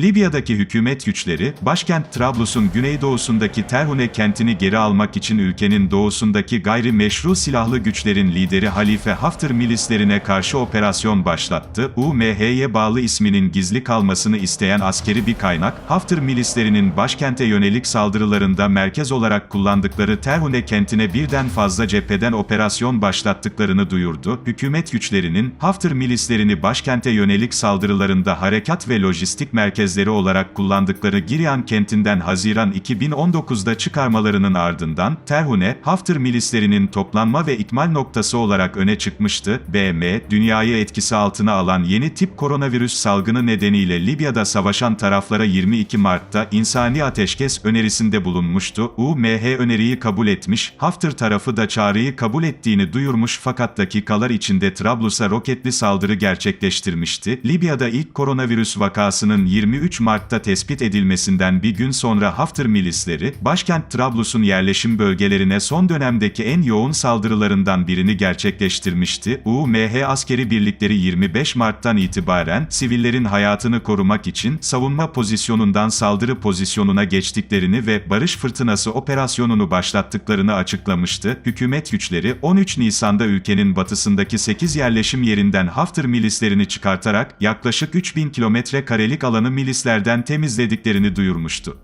Libya'daki hükümet güçleri, başkent Trablus'un güneydoğusundaki Terhune kentini geri almak için ülkenin doğusundaki gayri meşru silahlı güçlerin lideri Halife Hafter milislerine karşı operasyon başlattı. UMH'ye bağlı isminin gizli kalmasını isteyen askeri bir kaynak, Hafter milislerinin başkente yönelik saldırılarında merkez olarak kullandıkları Terhune kentine birden fazla cepheden operasyon başlattıklarını duyurdu. Hükümet güçlerinin, Hafter milislerini başkente yönelik saldırılarında harekat ve lojistik merkezleri olarak kullandıkları Giryan kentinden Haziran 2019'da çıkarmalarının ardından, Terhune, Hafter milislerinin toplanma ve ikmal noktası olarak öne çıkmıştı. BM, dünyayı etkisi altına alan yeni tip koronavirüs salgını nedeniyle Libya'da savaşan taraflara 22 Mart'ta insani ateşkes önerisinde bulunmuştu. UMH öneriyi kabul etmiş, Hafter tarafı da çağrıyı kabul ettiğini duyurmuş fakat dakikalar içinde Trablus'a roketli saldırı gerçekleştirmişti. Libya'da ilk koronavirüs vakasının 23 Mart'ta tespit edilmesinden bir gün sonra Hafter milisleri, başkent Trablus'un yerleşim bölgelerine son dönemdeki en yoğun saldırılarından birini gerçekleştirmişti. UMH askeri birlikleri 25 Mart'tan itibaren sivillerin hayatını korumak için savunma pozisyonundan saldırı pozisyonuna geçtiklerini ve barış fırtınası operasyonunu başlattıklarını açıklamıştı. Hükümet güçleri 13 Nisan'da ülkenin batısındaki 8 yerleşim yerinden Hafter milislerini çıkartarak yaklaşık 3000 kilometre karelik alanı milislerden temizlediklerini duyurmuştu.